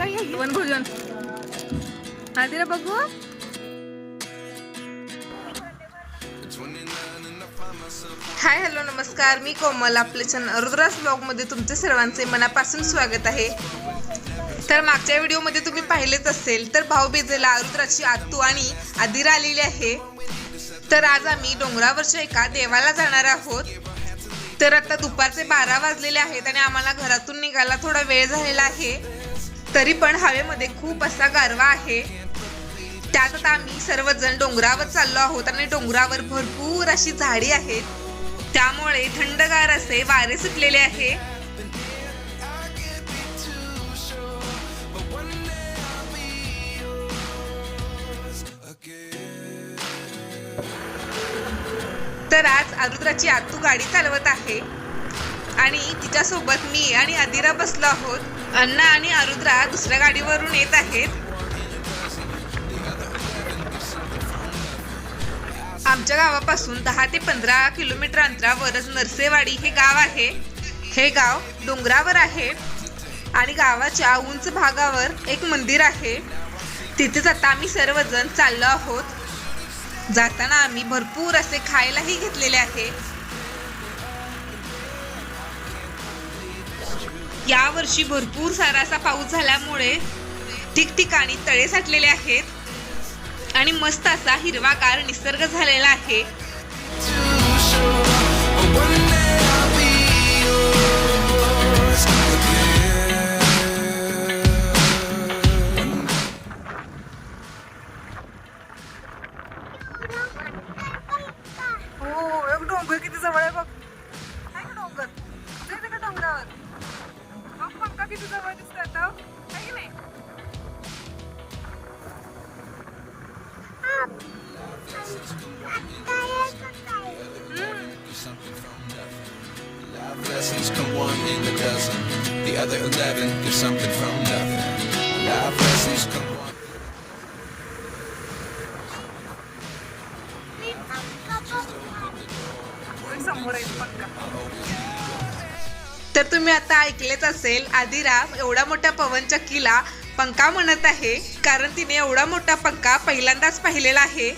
One Adira बघू. Hi hello नमस्कार. मी कोमल. आपले चॅनल रुद्रास ब्लॉगमध्ये तुमचे सर्वांचे मनापासून स्वागत आहे. तर मागच्या व्हिडिओमध्ये तुम्ही पाहिलेच असेल तर भाऊबीजेला रुद्राची आत्तू आणि आदिरा आलेली आहे. तर आज आम्ही डोंगरावरच्या एका देवाला जाणार आहोत. तर आता दुपारचे बारा वाजलेले आहेत आणि आम्हाला घरातून निघायला थोडा वेळ झालेला आहे. तरी पण हवेमध्ये खूप असा गारवा आहे. त्यात आता आम्ही सर्वजण डोंगरावर चाललो आहोत आणि डोंगरावर भरपूर अशी झाडी आहेत. त्यामुळे थंडगार असे वारे सुटलेले आहे. तर आज आरुद्राची आतू गाडी चालवत आहे. आणि तिच्यासोबत मी आणि अदिरा बसलो आहोत. अन्ना आणि आरुद्रा दुसऱ्या गाडीवरून येत आहेत. आमच्या गावापासून दहा ते पंधरा किलोमीटर अंतरावरच नरसेवाडी हे गाव आहे. हे गाव डोंगरावर आहे आणि गावाच्या उंच भागावर एक मंदिर आहे. तिथेच आता आम्ही सर्वजण चाललो आहोत. जाताना आम्ही भरपूर असे खायलाही घेतलेले आहे. या वर्षी भरपूर सारा असा पाऊस झाल्यामुळे ठिकठिकाणी तळे साठलेले आहेत आणि मस्त असा हिरवागार निसर्ग झालेला आहे. Lessons come one in a dozen. The other eleven give something from nothing. Life lessons come one. तर तुम्ही आता ऐकलेच असेल आदिरा एवढा मोठ्या पवन चक्कीला पंखा म्हणत आहे कारण तिने एवढा मोठा पंखा पहिल्यांदाच पाहिलेला आहे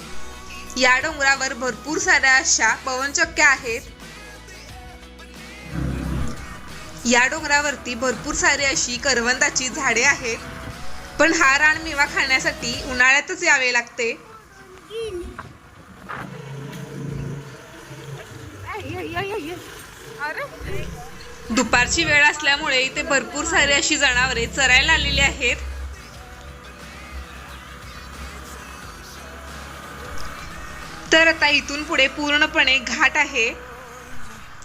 या डोंगरावर भरपूर साऱ्या अशा पवनचक्क्या आहेत या डोंगरावरती भरपूर सारी अशी करवंदाची झाडे आहेत. पण हा रानमेवा खाण्यासाठी उन्हाळ्यातच यावे लागते. दुपारची वेळ असल्यामुळे इथे भरपूर सारी अशी जनावरे चरायला आलेली आहेत. तर आता इथून पुढे पूर्णपणे घाट आहे.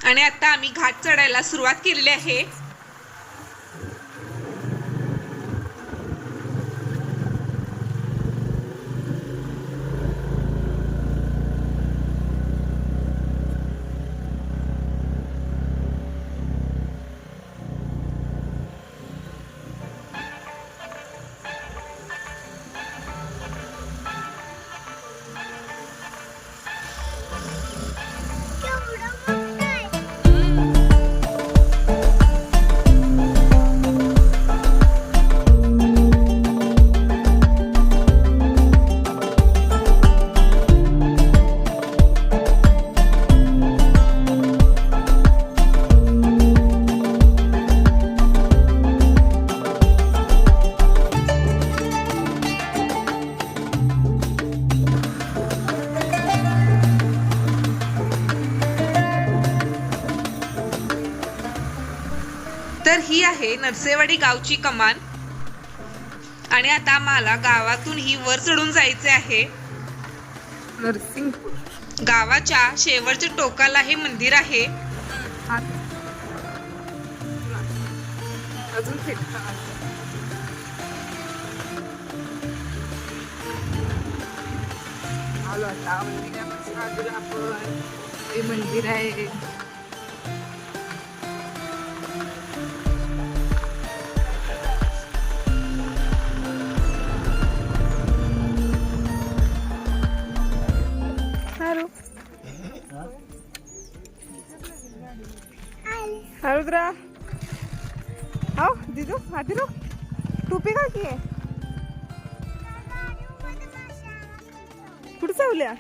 आणि आता आम्ही घाट चढायला सुरुवात केलेली आहे. तर ही आहे नरसेवाडी गावची कमान. आणि आता आम्हाला गावातून ही वर चढून जायचे आहे. गावाच्या शेवटच्या टोकाला हे मंदिर आहे. अजून आलो आता हे मंदिर आहे. हो आदिरू टोपी का की कुठं चावल्या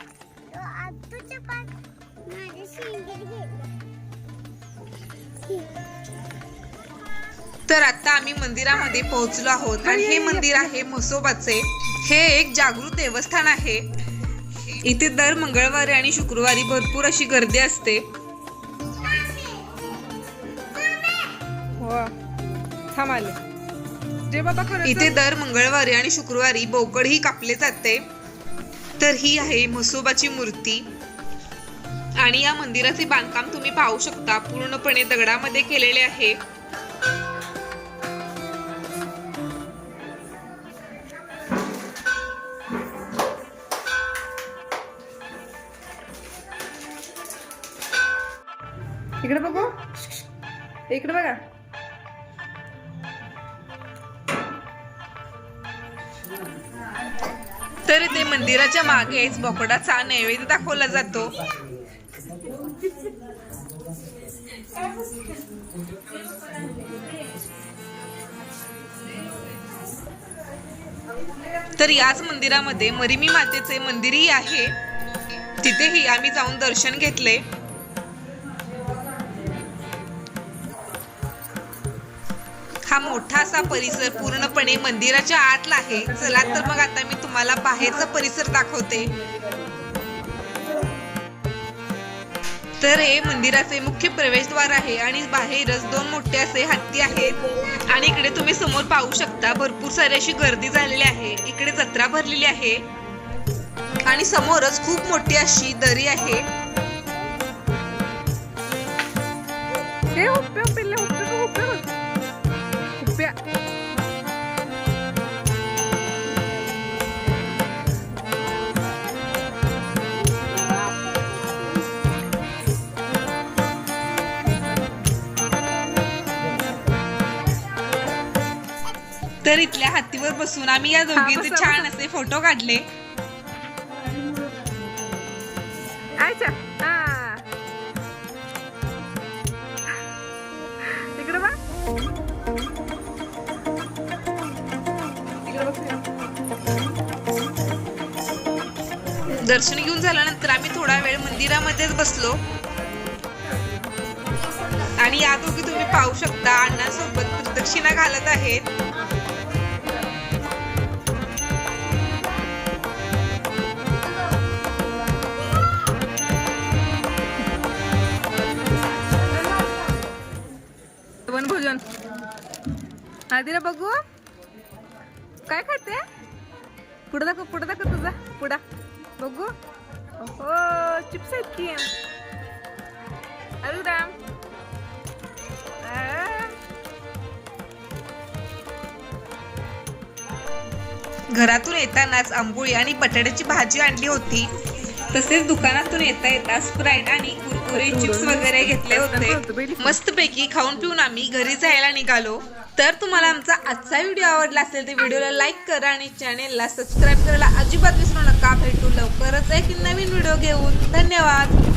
तर आता आम्ही मंदिरामध्ये पोहोचलो आहोत आणि हे मंदिर आहे म्हसोबाचे हे एक जागृत देवस्थान आहे. इथे दर मंगळवारी आणि शुक्रवारी भरपूर अशी गर्दी असते. हो. थांब आले. जे बाबा खरं इथे दर मंगळवारी आणि शुक्रवारी बोकडही कापले जाते. तर ही आहे म्हसोबाची मूर्ती. आणि या मंदिराचे बांधकाम तुम्ही पाहू शकता. पूर्णपणे दगडामध्ये केलेले आहे. इकडे बघू. इकडे बघा. मंदिराच्या मागेच बोकडाचा नैवेद्य दाखवला जातो. तर याच मंदिरामध्ये मरिमी मातेचे मंदिरही आहे. तिथेही आम्ही जाऊन दर्शन घेतले. हा मोठा असा परिसर पूर्णपणे मंदिराच्या आतला आहे. चला तर मग आता मी तुम्हाला बाहेरचा परिसर दाखवते. तर हे मंदिराचे मुख्य प्रवेशद्वार आहे आणि बाहेरच दोन मोठे असे हत्ती आहेत. आणि इकडे तुम्ही समोर पाहू शकता भरपूर सारी अशी गर्दी झालेली आहे. इकडे जत्रा भरलेली आहे. आणि समोरच खूप मोठी अशी दरी आहे. तर इथल्या हत्तीवर बसून आम्ही या दोघींचे बसा, छान. असे फोटो काढले दर्शन घेऊन झाल्यानंतर आम्ही थोडा वेळ मंदिरामध्येच बसलो. आणि या दोघी तुम्ही पाहू शकता अण्णासोबत प्रदक्षिणा घालत आहेत. वनभोजन आदिरा बघू. काय खाते? पुढे दाखव पुढे दाखव तुझा. पुढा. बघू हो चिप्स आहेत की अरे राम. घरातून येतानाच आंबोळी आणि बटाट्याची भाजी आणली होती. तसेच दुकानातून येता येता स्प्राईट आणि कुरकुरे चिप्स वगैरे घेतले होते. मस्तपैकी खाऊन पिऊन आम्ही घरी जायला निघालो. तर तुम्हाला आमचा आजचा व्हिडिओ आवडला असेल तर व्हिडिओला लाईक करा आणि चॅनेलला सबस्क्राईब करायला अजिबात विसरू नका. भेटू लवकरच एक नवीन व्हिडिओ घेऊन? धन्यवाद.